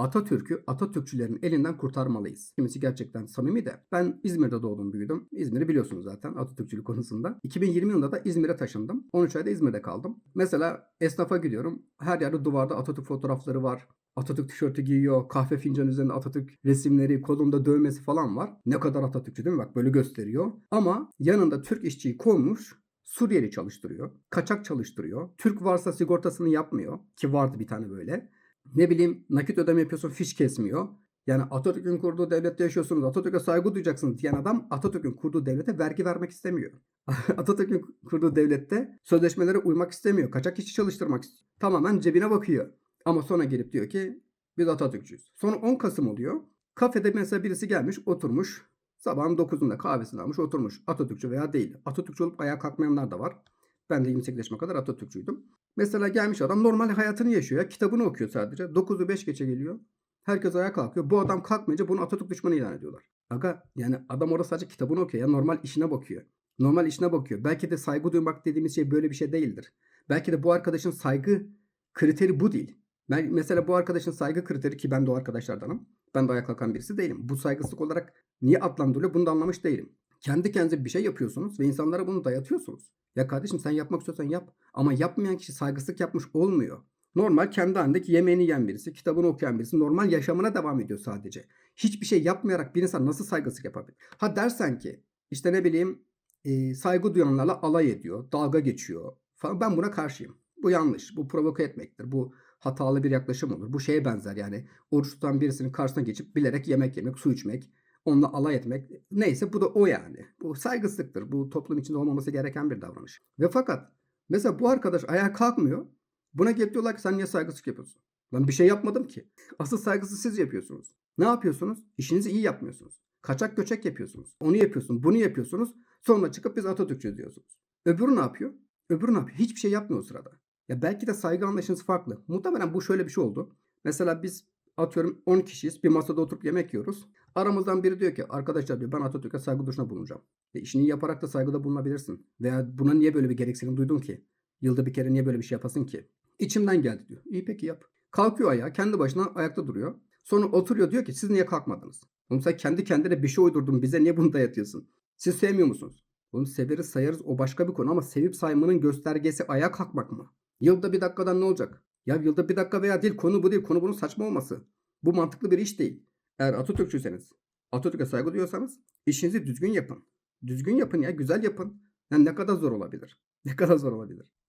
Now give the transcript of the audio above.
Atatürk'ü Atatürkçülerin elinden kurtarmalıyız. Kimisi gerçekten samimi de. Ben İzmir'de doğdum büyüdüm. İzmir'i biliyorsunuz zaten Atatürkçülük konusunda. 2020 yılında da İzmir'e taşındım. 13 ayda İzmir'de kaldım. Mesela esnafa gidiyorum. Her yerde duvarda Atatürk fotoğrafları var. Atatürk tişörtü giyiyor. Kahve fincanı üzerinde Atatürk resimleri, kolunda dövmesi falan var. Ne kadar Atatürkçü değil mi? Bak böyle gösteriyor. Ama yanında Türk işçiyi koymuş. Suriyeli çalıştırıyor. Kaçak çalıştırıyor. Türk varsa sigortasını yapmıyor. Ki vardı bir tane böyle. Ne bileyim nakit ödeme yapıyorsun fiş kesmiyor. Yani Atatürk'ün kurduğu devlette yaşıyorsunuz. Atatürk'e saygı duyacaksınız diyen adam Atatürk'ün kurduğu devlete vergi vermek istemiyor. Atatürk'ün kurduğu devlette sözleşmelere uymak istemiyor. Kaçak işçi çalıştırmak istiyor. Tamamen cebine bakıyor. Ama sonra gelip diyor ki biz Atatürkçüyüz. Sonra 10 Kasım oluyor. Kafede mesela birisi gelmiş oturmuş. Sabahın 9'unda kahvesini almış oturmuş. Atatürkçü veya değil. Atatürkçü olup ayağa kalkmayanlar da var. Ben de 28 yaşıma kadar Atatürkçüydüm. Mesela gelmiş adam normal hayatını yaşıyor. ya, Kitabını okuyor sadece. 9'u 5 geçe geliyor. Herkes ayağa kalkıyor. Bu adam kalkmayınca bunu Atatürk düşmanı ilan ediyorlar. Aga yani adam orada sadece kitabını okuyor. Ya normal işine bakıyor. Normal işine bakıyor. Belki de saygı duymak dediğimiz şey böyle bir şey değildir. Belki de bu arkadaşın saygı kriteri bu değil. Ben, mesela bu arkadaşın saygı kriteri ki ben de o arkadaşlardanım. Ben de ayağa kalkan birisi değilim. Bu saygısızlık olarak niye adlandırılıyor bunu da anlamış değilim. Kendi kendinize bir şey yapıyorsunuz ve insanlara bunu dayatıyorsunuz. Ya kardeşim sen yapmak istiyorsan yap. Ama yapmayan kişi saygısızlık yapmış olmuyor. Normal kendi halindeki yemeğini yiyen birisi, kitabını okuyan birisi normal yaşamına devam ediyor sadece. Hiçbir şey yapmayarak bir insan nasıl saygısızlık yapabilir? Ha dersen ki işte ne bileyim e, saygı duyanlarla alay ediyor, dalga geçiyor falan. Ben buna karşıyım. Bu yanlış. Bu provoke etmektir. Bu hatalı bir yaklaşım olur. Bu şeye benzer yani. Oruç tutan birisinin karşısına geçip bilerek yemek yemek, su içmek, onunla alay etmek. Neyse bu da o yani. Bu saygısızlıktır. Bu toplum içinde olmaması gereken bir davranış. Ve fakat mesela bu arkadaş ayağa kalkmıyor. Buna gelip diyorlar ki sen niye saygısızlık yapıyorsun? Lan bir şey yapmadım ki. Asıl saygısız siz yapıyorsunuz. Ne yapıyorsunuz? İşinizi iyi yapmıyorsunuz. Kaçak göçek yapıyorsunuz. Onu yapıyorsun, bunu yapıyorsunuz. Sonra çıkıp biz Atatürkçü diyorsunuz. Öbürü ne yapıyor? Öbürü ne yapıyor? Hiçbir şey yapmıyor o sırada. Ya belki de saygı anlayışınız farklı. Muhtemelen bu şöyle bir şey oldu. Mesela biz atıyorum 10 kişiyiz. Bir masada oturup yemek yiyoruz. Aramızdan biri diyor ki arkadaşlar diyor ben Atatürk'e saygı duruşuna bulunacağım. E işini yaparak da saygıda bulunabilirsin. Veya buna niye böyle bir gereksinim duydun ki? Yılda bir kere niye böyle bir şey yapasın ki? İçimden geldi diyor. İyi peki yap. Kalkıyor ayağa kendi başına ayakta duruyor. Sonra oturuyor diyor ki siz niye kalkmadınız? Oğlum sen kendi kendine bir şey uydurdun bize niye bunu dayatıyorsun? Siz sevmiyor musunuz? Oğlum severiz sayarız o başka bir konu ama sevip saymanın göstergesi ayağa kalkmak mı? Yılda bir dakikadan ne olacak? Ya yılda bir dakika veya değil konu bu değil konu bunun saçma olması. Bu mantıklı bir iş değil. Eğer Atatürkçüyseniz, Atatürk'e saygı duyuyorsanız işinizi düzgün yapın. Düzgün yapın ya güzel yapın. Yani ne kadar zor olabilir? Ne kadar zor olabilir?